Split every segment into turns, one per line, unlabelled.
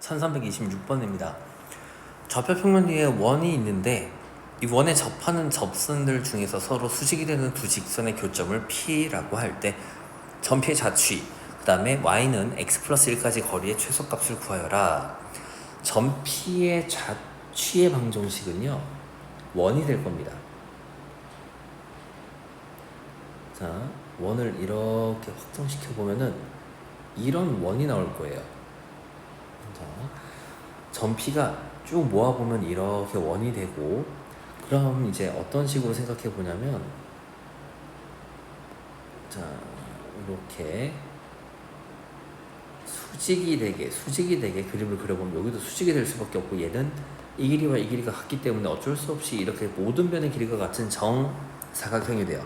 1326번입니다. 좌표평면 뒤에 원이 있는데 이 원에 접하는 접선들 중에서 서로 수직이 되는 두 직선의 교점을 P라고 할 때 전피의 자취 그 다음에 y는 x 플러스 1까지 거리의 최소값을 구하여라. 전피의 자취의 방정식은요 원이 될 겁니다. 자 원을 이렇게 확정시켜 보면은 이런 원이 나올 거예요. 자, 전피가 쭉 모아보면 이렇게 원이 되고 그럼 이제 어떤 식으로 생각해 보냐면 자 이렇게 수직이 되게 수직이 되게 그림을 그려보면 여기도 수직이 될 수밖에 없고 얘는 이 길이와 이 길이가 같기 때문에 어쩔 수 없이 이렇게 모든 변의 길이가 같은 정사각형이 돼요.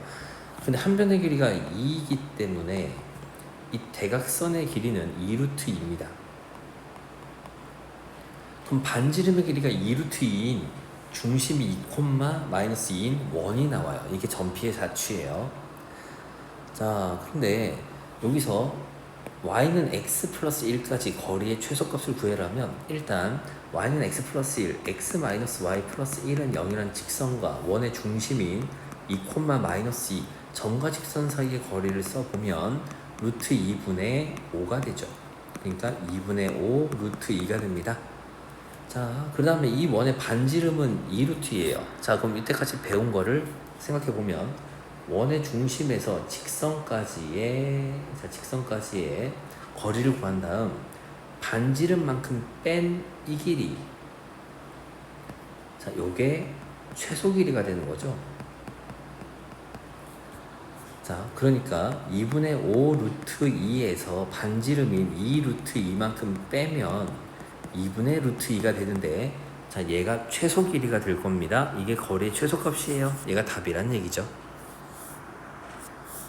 근데 한 변의 길이가 2이기 때문에 이 대각선의 길이는 2루트 2입니다. 그럼 반지름의 길이가 2루트 2인 중심이 2, 마이너스 2인 원이 나와요. 이게 전피의 자취예요. 자, 근데 여기서 y는 x 플러스 1까지 거리의 최소값을 구해라면 일단 y는 x 플러스 1, x 마이너스 y 플러스 1은 0이란 직선과 원의 중심인 2, 마이너스 2 점과 직선 사이의 거리를 써보면 루트 2분의 5가 되죠. 그러니까 2분의 5 루트 2가 됩니다. 자, 그 다음에 이 원의 반지름은 2루트예요. 자, 그럼 이때까지 배운 거를 생각해 보면 원의 중심에서 직선까지의 자, 직선까지의 거리를 구한 다음 반지름만큼 뺀 이 길이 자, 요게 최소 길이가 되는 거죠. 자, 그러니까 2분의 5 루트 2에서 반지름인 2 루트 2만큼 빼면 2분의 루트 2가 되는데 자, 얘가 최소 길이가 될 겁니다. 이게 거리의 최소값이에요. 얘가 답이란 얘기죠.